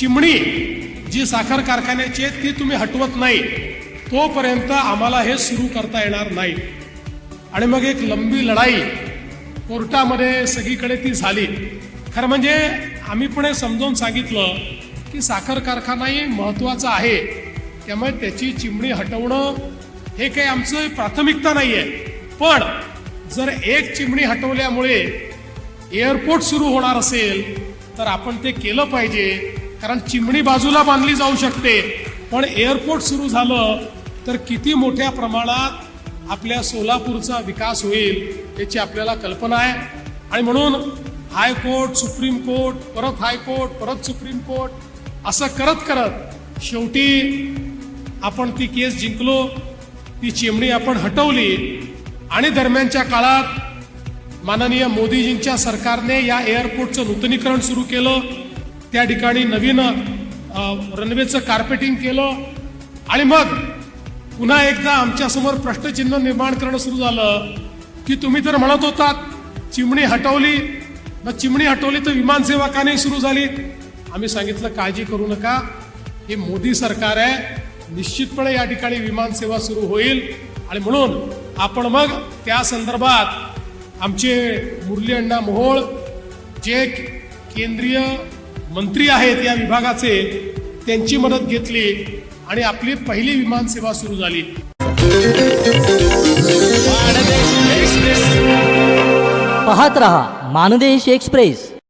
चिमणी जी साखर कारखान्याची आहे ती तुम्ही हटवत नाही तोपर्यंत आम्हाला हे सुरू करता येणार नाही. आणि मग एक लंबी लढाई कोर्टामध्ये सगळीकडे ती झाली. खरं म्हणजे आम्ही पण हे समजावून सांगितलं की साखर कारखानाही महत्त्वाचा आहे. त्यामुळे त्याची चिमणी हटवणं हे काही आमचं प्राथमिकता नाही आहे पण जर एक चिमणी हटवल्यामुळे एअरपोर्ट सुरू होणार असेल तर आपण ते केलं पाहिजे. कारण चिमणी बाजूला बांधली जाऊ शकते. पण एअरपोर्ट सुरू झालं तर किती मोठ्या प्रमाणात आपल्या सोलापूरचा विकास होईल याची आपल्याला कल्पना आहे. आणि म्हणून हायकोर्ट सुप्रीम कोर्ट परत हायकोर्ट परत सुप्रीम कोर्ट असं करत करत शेवटी आपण ती केस जिंकलो ती चिमणी आपण हटवली आणि दरम्यानच्या काळात माननीय मोदीजींच्या सरकारने या एअरपोर्टचं नूतनीकरण सुरू केलं. त्या ठिकाणी नवीन रनवेचं कार्पेटिंग केलं. आणि मग पुन्हा एकदा आमच्यासमोर प्रश्नचिन्ह निर्माण करणं सुरू झालं की तुम्ही तर म्हणत होतात चिमणी हटवली. मग चिमणी हटवली तर विमानसेवा का नाही सुरू झाली? आम्ही सांगितलं काळजी करू नका. हे मोदी सरकार आहे. निश्चितपणे या ठिकाणी विमानसेवा सुरू होईल. आणि म्हणून आपण मग त्या संदर्भात आमचे मुरली अण्णा मोहोळ जे केंद्रीय मंत्री आहेत या विभागाचे त्यांची मदत घेतली आणि आपली पहिली विमानसेवा सुरू झाली. पाहत रहा मानदेश एक्सप्रेस.